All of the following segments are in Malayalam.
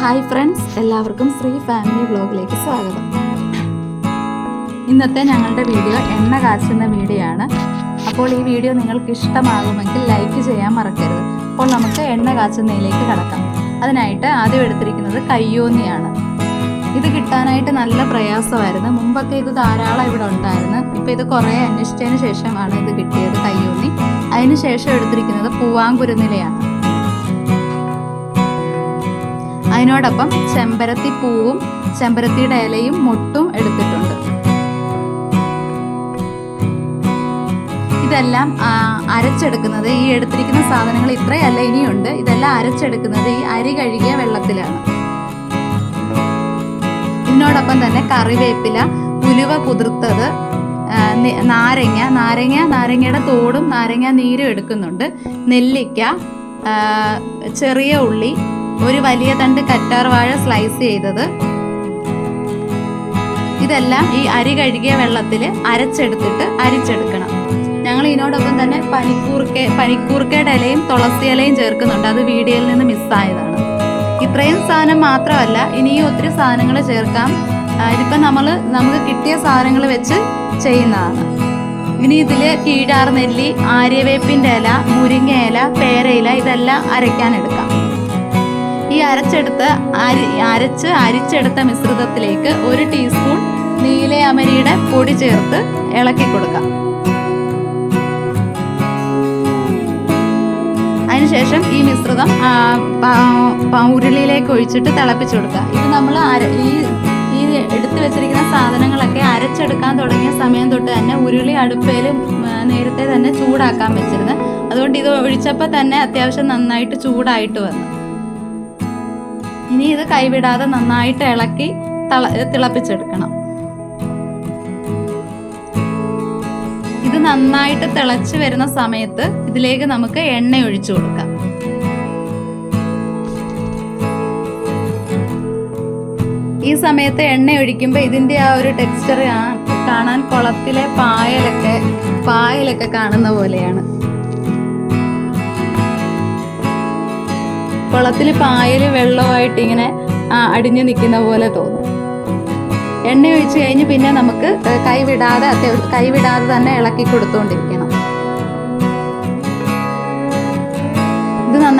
ഹായ് ഫ്രണ്ട്സ് എല്ലാവർക്കും ശ്രീ ഫാമിലി വ്ലോഗിലേക്ക് സ്വാഗതം. ഇന്നത്തെ ഞങ്ങളുടെ വീഡിയോ എണ്ണ കാച്ചുന്ന വീഡിയോ ആണ് അപ്പോൾ ഈ വീഡിയോ നിങ്ങൾക്ക് ഇഷ്ടമാകുമെങ്കിൽ ലൈക്ക് ചെയ്യാൻ മറക്കരുത്. അപ്പോൾ നമുക്ക് എണ്ണ കാച്ചുന്നതിലേക്ക് കടക്കാം. അതിനായിട്ട് ആദ്യം എടുത്തിരിക്കുന്നത് കയ്യോന്നിയാണ്. ഇത് കിട്ടാനായിട്ട് നല്ല പ്രയാസമായിരുന്നു. മുമ്പൊക്കെ ഇത് ധാരാളം ഇവിടെ ഉണ്ടായിരുന്നു. ഇപ്പോൾ ഇത് കുറേ അന്വേഷിച്ചതിന് ശേഷമാണ് ഇത് കിട്ടിയത് കയ്യോന്നി. അതിന് ശേഷം എടുത്തിരിക്കുന്നത് പൂവാങ്കുരുന്നിലയാണ്. അതിനോടൊപ്പം ചെമ്പരത്തി പൂവും ചെമ്പരത്തിയുടെ ഇലയും മുട്ടും എടുത്തിട്ടുണ്ട്. ഇതെല്ലാം അരച്ചെടുക്കുന്നത് ഈ എടുത്തിരിക്കുന്ന സാധനങ്ങൾ ഇത്രയല്ല ഇനിയുണ്ട്. ഇതെല്ലാം അരച്ചെടുക്കുന്നത് ഈ അരി കഴുകിയ വെള്ളത്തിലാണ്. ഇതിനോടൊപ്പം തന്നെ കറിവേപ്പില ഉലുവ കുതിർത്തത് നാരങ്ങ നാരങ്ങ നാരങ്ങയുടെ തോടും നാരങ്ങ നീരും എടുക്കുന്നുണ്ട്. നെല്ലിക്ക ചെറിയ ഉള്ളി ഒരു വലിയ തണ്ട് കറ്റാർ വാഴ സ്ലൈസ് ചെയ്തത്. ഇതെല്ലാം ഈ അരി കഴുകിയ വെള്ളത്തിൽ അരച്ചെടുത്തിട്ട് അരിച്ചെടുക്കണം. ഞങ്ങൾ ഇതിനോടൊപ്പം തന്നെ പനിക്കൂർക്ക പനിക്കൂർക്കയുടെ ഇലയും തുളസി ഇലയും ചേർക്കുന്നുണ്ട്. അത് വീഡിയോയിൽ നിന്ന് മിസ്സായതാണ് ഇത്രയും സാധനം മാത്രമല്ല ഇനിയും ഒത്തിരി സാധനങ്ങൾ ചേർക്കാം. ഇതിപ്പം നമ്മൾ നമുക്ക് കിട്ടിയ സാധനങ്ങൾ വെച്ച് ചെയ്യുന്നതാണ്. ഇനി ഇതിൽ കീഴാർ നെല്ലി ആര്യവേപ്പിന്റെ ഇല മുരിങ്ങ ഇല പേരയില ഇതെല്ലാം ഈ അരച്ചെടുത്ത് അരി അരച്ച് അരിച്ചെടുത്ത മിശ്രിതത്തിലേക്ക് ഒരു ടീസ്പൂൺ നീല അമരിയുടെ പൊടി ചേർത്ത് ഇളക്കി കൊടുക്കാം. അതിനുശേഷം ഈ മിശ്രിതം ഉരുളിയിലേക്ക് ഒഴിച്ചിട്ട് തിളപ്പിച്ചു കൊടുക്കുക. ഇത് നമ്മൾ അര ഈ ഈ എടുത്തു വെച്ചിരിക്കുന്ന സാധനങ്ങളൊക്കെ അരച്ചെടുക്കാൻ തുടങ്ങിയ സമയം തൊട്ട് തന്നെ ഉരുളി അടുപ്പയിൽ നേരത്തെ തന്നെ ചൂടാക്കാൻ വെച്ചിരുന്നത് അതുകൊണ്ട് ഇത് ഒഴിച്ചപ്പോൾ തന്നെ അത്യാവശ്യം നന്നായിട്ട് ചൂടായിട്ട് വന്നു. ഇനി ഇത് കൈവിടാതെ നന്നായിട്ട് ഇളക്കി തള തിളപ്പിച്ചെടുക്കണം. ഇത് നന്നായിട്ട് തിളച്ച് വരുന്ന സമയത്ത് ഇതിലേക്ക് നമുക്ക് എണ്ണ ഒഴിച്ചു കൊടുക്കാം. ഈ സമയത്ത് എണ്ണ ഒഴിക്കുമ്പോൾ ഇതിന്റെ ആ ഒരു ടെക്സ്ചർ കാണാൻ കുളത്തിലെ പായലൊക്കെ പായലൊക്കെ കാണുന്ന പോലെയാണ്. കുളത്തിൽ പായൽ വെള്ളമായിട്ട് ഇങ്ങനെ അടിഞ്ഞു നിൽക്കുന്ന പോലെ തോന്നും. എണ്ണ ഒഴിച്ച് കഴിഞ്ഞ് പിന്നെ നമുക്ക് കൈവിടാതെ കൈവിടാതെ തന്നെ ഇളക്കി കൊടുത്തുകൊണ്ടിരിക്കണം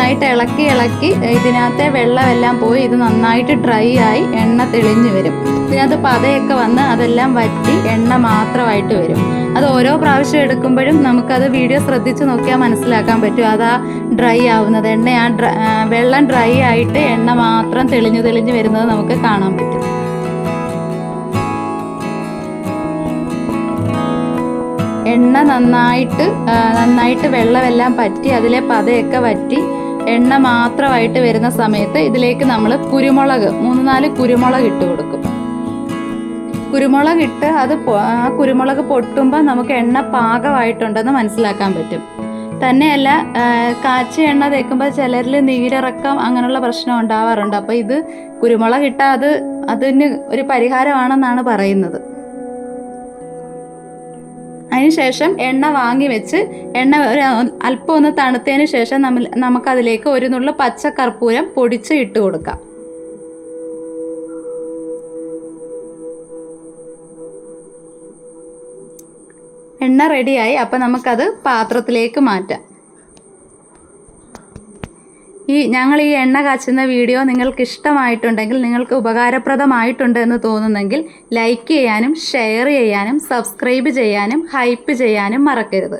നന്നായിട്ട് ഇളക്കി ഇളക്കി ഇതിനകത്തെ വെള്ളമെല്ലാം പോയി ഇത് നന്നായിട്ട് ഡ്രൈ ആയി എണ്ണ തെളിഞ്ഞു വരും. ഇതിനകത്ത് പതയൊക്കെ വന്ന് അതെല്ലാം വറ്റി എണ്ണ മാത്രമായിട്ട് വരും. അത് ഓരോ പ്രാവശ്യം എടുക്കുമ്പോഴും നമുക്കത് വീഡിയോ ശ്രദ്ധിച്ച് നോക്കിയാൽ മനസ്സിലാക്കാൻ പറ്റും. അതാ ഡ്രൈ ആവുന്നത്. എണ്ണ ആ വെള്ളം ഡ്രൈ ആയിട്ട് എണ്ണ മാത്രം തെളിഞ്ഞു തെളിഞ്ഞു വരുന്നത് നമുക്ക് കാണാൻ പറ്റും. എണ്ണ നന്നായിട്ട് നന്നായിട്ട് വെള്ളമെല്ലാം പറ്റി അതിലെ പതയൊക്കെ വറ്റി എണ്ണ മാത്രമായിട്ട് വരുന്ന സമയത്ത് ഇതിലേക്ക് നമ്മൾ കുരുമുളക് മൂന്ന് നാല് കുരുമുളക് ഇട്ട് കൊടുക്കും. കുരുമുളക് ഇട്ട് അത് ആ കുരുമുളക് പൊട്ടുമ്പോൾ നമുക്ക് എണ്ണ പാകമായിട്ടുണ്ടെന്ന് മനസ്സിലാക്കാൻ പറ്റും. തന്നെയല്ല കാച്ച എണ്ണ തേക്കുമ്പോൾ ചിലരിൽ നീരിറക്കം അങ്ങനെയുള്ള പ്രശ്നം ഉണ്ടാവാറുണ്ട്. അപ്പോൾ ഇത് കുരുമുളക് ഇട്ടാൽ അത് അതിന് ഒരു പരിഹാരമാണെന്നാണ് പറയുന്നത്. അതിനുശേഷം എണ്ണ വാങ്ങി വെച്ച് എണ്ണ അല്പം ഒന്ന് തണുത്തതിന് ശേഷം നമ്മൾ നമുക്കതിലേക്ക് ഒരു നുള്ളു പച്ചക്കർപ്പൂരം പൊടിച്ച് ഇട്ട് കൊടുക്കാം. എണ്ണ റെഡിയായി അപ്പം നമുക്കത് പാത്രത്തിലേക്ക് മാറ്റാം. ഈ ഞങ്ങൾ ഈ എണ്ണ കാച്ചുന്ന വീഡിയോ നിങ്ങൾക്ക് ഇഷ്ടമായിട്ടുണ്ടെങ്കിൽ നിങ്ങൾക്ക് ഉപകാരപ്രദമായിട്ടുണ്ട് എന്ന് തോന്നുന്നെങ്കിൽ ലൈക്ക് ചെയ്യാനും ഷെയർ ചെയ്യാനും സബ്സ്ക്രൈബ് ചെയ്യാനും ഹൈപ്പ് ചെയ്യാനും മറക്കരുത്.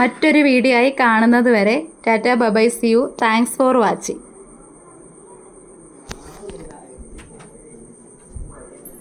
മറ്റൊരു വീഡിയോ ആയി കാണുന്നത് വരെ tata bye bye see you. Thanks for watching